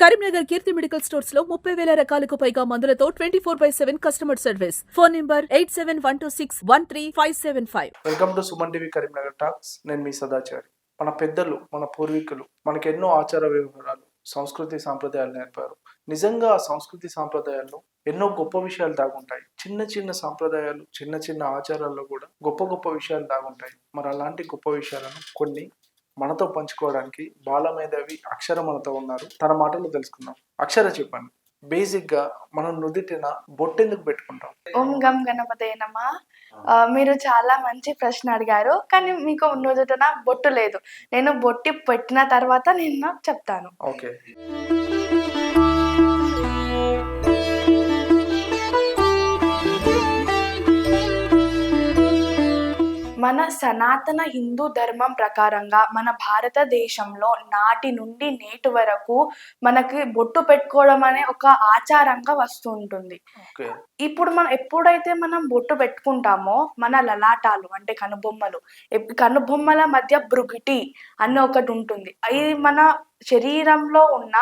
కరీంనగర్ కీర్తి medical స్టోర్స్లో ముప్పై వేల రకాలకు పైగా మందులతో twenty four by seven customer service. Phone number eight seven one two six one three five seven five. Welcome to Suman TV Karimnagar talks. నేను మీ సదాచారి. మన పెద్దలు మన పూర్వీకులు మనకి ఎన్నో ఆచార వ్యవహారాలు సంస్కృతి సాంప్రదాయాలు నేర్పారు. నిజంగా ఆ సంస్కృతి సాంప్రదాయాల్లో ఎన్నో గొప్ప విషయాలు దాగుంటాయి. చిన్న చిన్న సాంప్రదాయాలు చిన్న చిన్న ఆచారాల్లో కూడా గొప్ప గొప్ప విషయాలు దాగుంటాయి. మరి అలాంటి గొప్ప విషయాలను కొన్ని మనతో పంచుకోవడానికి బాలమేధావి అక్షర మనతో ఉన్నారు. తన మాటలు తెలుసుకుందాం. అక్షర చెప్పండి. బేసిక్గా మనం నుదిటిన బొట్టెందుకు పెట్టుకుంటాం? ఓం గం గణపతే నమ. మీరు చాలా మంచి ప్రశ్న అడిగారు కానీ మీకు నుదుటన బొట్టు లేదు. నేను బొట్టి పెట్టిన తర్వాత నేను చెప్తాను. ఓకే. మన సనాతన హిందూ ధర్మం ప్రకారంగా మన భారతదేశంలో నాటి నుండి నేటి వరకు మనకి బొట్టు పెట్టుకోవడం అనే ఒక ఆచారంగా వస్తూ ఉంటుంది ఇప్పుడు మనం ఎప్పుడైతే మనం బొట్టు పెట్టుకుంటామో మన లలాటాలు అంటే కనుబొమ్మలు కనుబొమ్మల మధ్య బ్రుగిటి అని ఒకటి ఉంటుంది. అది మన శరీరంలో ఉన్న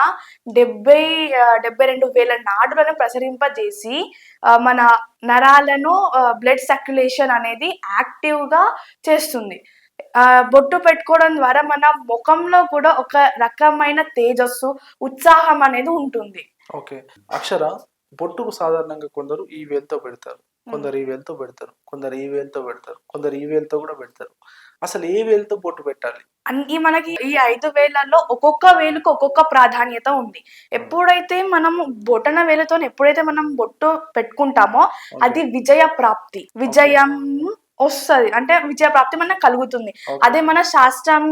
డెబ్బై డెబ్బై రెండు వేల నాడులను ప్రసరింపజేసి మన నరాలను బ్లడ్ సర్క్యులేషన్ అనేది యాక్టివ్గా చేస్తుంది. ఆ, బొట్టు పెట్టుకోవడం ద్వారా మన ముఖంలో కూడా ఒక రకమైన తేజస్సు ఉత్సాహం అనేది ఉంటుంది. ఓకే. అక్షర బొట్టుకు సాధారణంగా కొందరు ఈ వేలుతో పెడతారు. కొందరు ఈ వేలుతో పెడతారు. కొందరు ఈ వేలుతో పెడతారు. కొందరు ఈ వేలుతో కూడా పెడతారు. అసలు ఏ వేలుతో బొట్టు పెట్టాలి? అన్ని మనకి ఈ ఐదు వేలలో ఒక్కొక్క వేలుకు ఒక్కొక్క ప్రాధాన్యత ఉంది. ఎప్పుడైతే మనము బొటన వేలుతో ఎప్పుడైతే మనం బొట్టు పెట్టుకుంటామో అది విజయ ప్రాప్తి. విజయం వస్తుంది. అంటే విజయ ప్రాప్తి మనకు కలుగుతుంది. అదే మన శాస్త్రం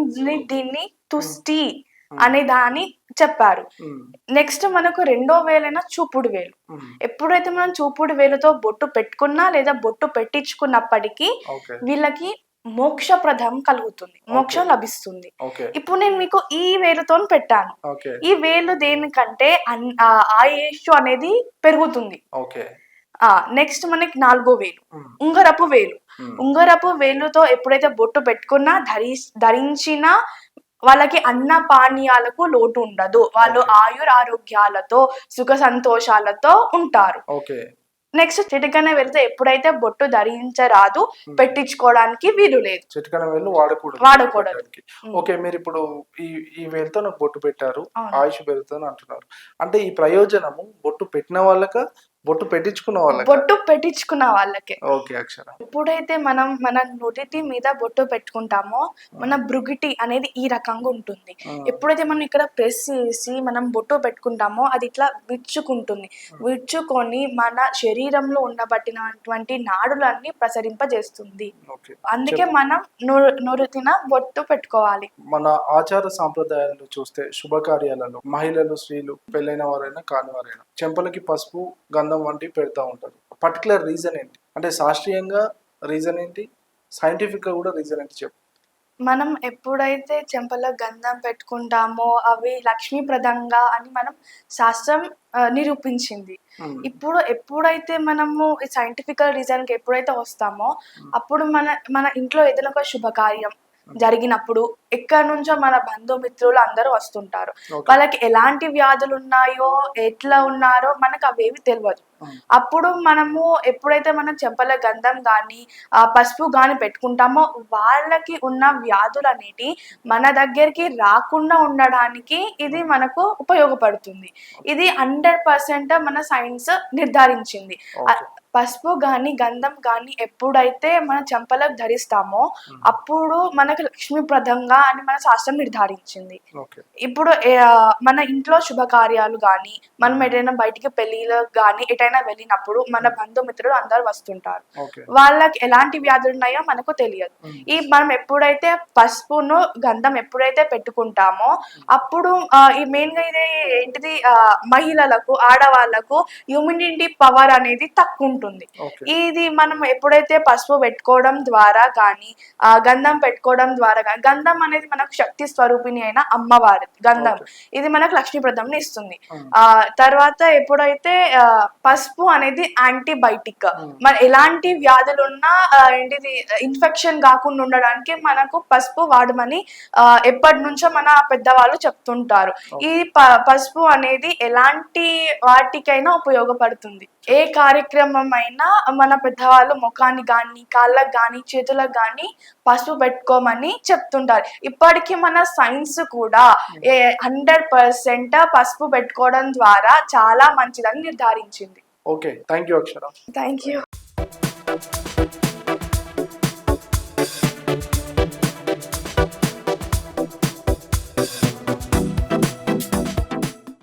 దీన్ని తుష్టి అనే దాన్ని చెప్పారు. నెక్స్ట్ మనకు రెండో వేలైన చూపుడు వేలు. ఎప్పుడైతే మనం చూపుడు వేలుతో బొట్టు పెట్టుకున్నా లేదా బొట్టు పెట్టించుకున్నప్పటికీ వీళ్ళకి మోక్షప్రదం కలుగుతుంది. మోక్షం లభిస్తుంది. ఇప్పుడు నేను మీకు ఈ వేలుతో పెట్టాను. ఈ వేలు దేనికంటే ఆయుష్ అనేది పెరుగుతుంది. నెక్స్ట్ మనకి నాలుగో వేలు. ఉంగరపు వేలు. ఉంగరపు వేలుతో ఎప్పుడైతే బొట్టు పెట్టుకున్నా ధరి ధరించిన వాళ్ళకి అన్న పానీయాలకు లోటు ఉండదు. వాళ్ళు ఆయుర్ ఆరోగ్యాలతో సుఖ సంతోషాలతో ఉంటారు. నెక్స్ట్ చిటికన వెళ్తే ఎప్పుడైతే బొట్టు ధరించరాదు పెట్టించుకోవడానికి వీలు లేదు. చిటికన వేలు వాడకూడదు. వాడకూడదు. ఓకే మీరు ఇప్పుడు ఈ ఈ వేలుతో నాకు బొట్టు పెట్టారు. ఆయుష్ పెరుగుతుంది అంటున్నారు. అంటే ఈ ప్రయోజనము బొట్టు పెట్టిన వాళ్ళక బొట్టు పెట్టించుకున్న వాళ్ళక? బొట్టు పెట్టించుకున్న వాళ్ళకే. ఓకే అక్షర. ఎప్పుడైతే మనం మన నుడిటి మీద బొట్టు పెట్టుకుంటామో మన బ్రుగిటి అనేది ఈ రకంగా ఉంటుంది. ఎప్పుడైతే మనం ఇక్కడ ప్రెస్ చేసి మనం బొట్టు పెట్టుకుంటామో అది ఇట్లా విచ్చుకుంటుంది. విచ్చుకొని మన శరీరంలో ఉండబట్టినటువంటి నాడులన్నీ ప్రసరింపజేస్తుంది. అందుకే మనం నురితిన బొట్టు పెట్టుకోవాలి. మన ఆచార సాంప్రదాయాలను చూస్తే శుభకార్యాలలో మహిళలు స్త్రీలు పెళ్ళైన వారైనా కాని వారైనా చెంపలకి పసుపు గంధం వంటివి పెడతా ఉంటారు. పర్టికులర్ రీజన్ ఏంటి? అంటే శాస్త్రీయంగా రీజన్ ఏంటి? సైంటిఫిక్గా కూడా రీజన్ ఏంటి చెప్పు. మనం ఎప్పుడైతే చెంపలో గంధం పెట్టుకుంటామో అవి లక్ష్మీప్రదంగా అని మనం శాస్త్రం నిరూపించింది. ఇప్పుడు ఎప్పుడైతే మనము ఈ సైంటిఫికల్ రీజన్కి ఎప్పుడైతే వస్తామో అప్పుడు మన మన ఇంట్లో ఏదైనా ఒక శుభకార్యం జరిగినప్పుడు ఎక్కడి నుంచో మన బంధుమిత్రులు అందరూ వస్తుంటారు. వాళ్ళకి ఎలాంటి వ్యాధులు ఉన్నాయో ఎట్లా ఉన్నారో మనకు అవేవి తెలియదు అప్పుడు మనము ఎప్పుడైతే మనం చెంపల గంధం కానీ పసుపు కానీ పెట్టుకుంటామో వాళ్ళకి ఉన్న వ్యాధులు అనేటి మన దగ్గరికి రాకుండా ఉండడానికి ఇది మనకు ఉపయోగపడుతుంది. ఇది హండ్రెడ్ పర్సెంట్ మన సైన్స్ నిర్ధారించింది. పసుపు కానీ గంధం కానీ ఎప్పుడైతే మన చెంపలకు ధరిస్తామో అప్పుడు మనకు లక్ష్మీప్రదంగా అని మన శాస్త్రం నిర్ధారించింది. ఇప్పుడు మన ఇంట్లో శుభకార్యాలు కానీ మనం ఎటైనా బయటికి పెళ్ళిలకు కానీ ఎటైనా వెళ్ళినప్పుడు మన బంధుమిత్రులు అందరు వస్తుంటారు. వాళ్ళకి ఎలాంటి వ్యాధులు ఉన్నాయో మనకు తెలియదు. ఈ మనం ఎప్పుడైతే పసుపును గంధం ఎప్పుడైతే పెట్టుకుంటామో అప్పుడు ఈ మెయిన్గా ఇది ఏంటిది? మహిళలకు ఆడవాళ్ళకు ఇమ్యూనిటీ పవర్ అనేది తక్కువ ఉంటుంది. ఇది మనం ఎప్పుడైతే పసుపు పెట్టుకోవడం ద్వారా కానీ ఆ గంధం పెట్టుకోవడం ద్వారా కానీ గంధం అనేది మనకు శక్తి స్వరూపిణి అయిన అమ్మవారి గంధం. ఇది మనకు లక్ష్మీప్రదం ఇస్తుంది. Hmm. ఆ తర్వాత ఎప్పుడైతే పసుపు అనేది యాంటీబయాటిక్ Hmm. మన ఎలాంటి వ్యాధులు ఉన్నా ఆ, ఏంటిది ఇన్ఫెక్షన్ కాకుండా ఉండడానికి మనకు పసుపు వాడమని ఎప్పటి నుంచో మన పెద్దవాళ్ళు చెప్తుంటారు. ఈ ప- పసుపు అనేది ఎలాంటి వాటికైనా ఉపయోగపడుతుంది. ఏ కార్యక్రమం అయినా మన పెద్దవాళ్ళు ముఖాన్ని కానీ కాళ్ళకు కానీ చేతులకు కానీ పసుపు పెట్టుకోమని చెప్తుంటారు. ఇప్పటికీ మన సైన్స్ కూడా ఏ హండ్రెడ్ పర్సెంట్ పసుపు పెట్టుకోవడం ద్వారా చాలా మంచిదని నిర్ధారించింది. Okay. Thank you Akshara. Thank you